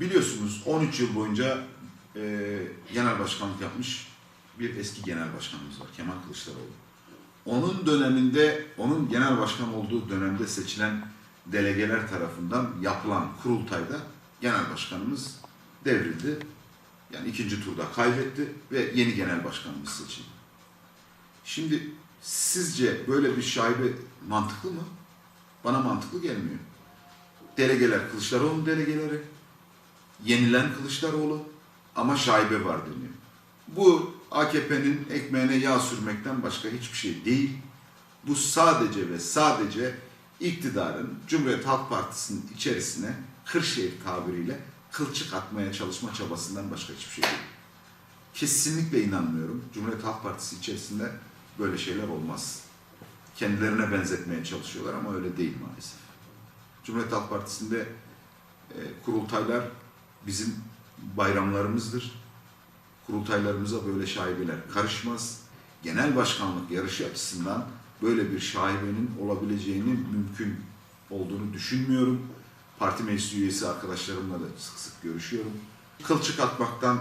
Biliyorsunuz 13 yıl boyunca e, genel başkanlık yapmış bir eski genel başkanımız var Kemal Kılıçdaroğlu. Onun döneminde, onun genel başkan olduğu dönemde seçilen delegeler tarafından yapılan kurultayda genel başkanımız devrildi. Yani ikinci turda kaybetti ve yeni genel başkanımız seçildi. Şimdi sizce böyle bir şaibe mantıklı mı? Bana mantıklı gelmiyor. Delegeler Kılıçdaroğlu delegeleri, yenilen Kılıçdaroğlu ama şaibe var deniyor. Bu AKP'nin ekmeğine yağ sürmekten başka hiçbir şey değil. Bu sadece ve sadece iktidarın Cumhuriyet Halk Partisi'nin içerisine Kırşehir tabiriyle kılçık atmaya çalışma çabasından başka hiçbir şey değil. Kesinlikle inanmıyorum. Cumhuriyet Halk Partisi içerisinde böyle şeyler olmaz. Kendilerine benzetmeye çalışıyorlar ama öyle değil maalesef. Cumhuriyet Halk Partisi'nde e, kurultaylar bizim bayramlarımızdır. Kurultaylarımıza böyle şaibeler karışmaz. Genel başkanlık yarışı açısından böyle bir şaibenin olabileceğini mümkün olduğunu düşünmüyorum. Parti meclis üyesi arkadaşlarımla da sık sık görüşüyorum. Kılçık atmaktan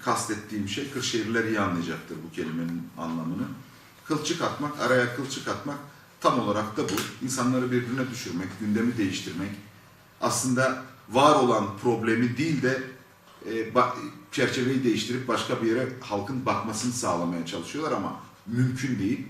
kastettiğim şey Kırşehirliler iyi anlayacaktır bu kelimenin anlamını. Kılçık atmak, araya kılçık atmak tam olarak da bu. İnsanları birbirine düşürmek, gündemi değiştirmek. Aslında var olan problemi değil de e, çerçeveyi değiştirip başka bir yere halkın bakmasını sağlamaya çalışıyorlar ama mümkün değil.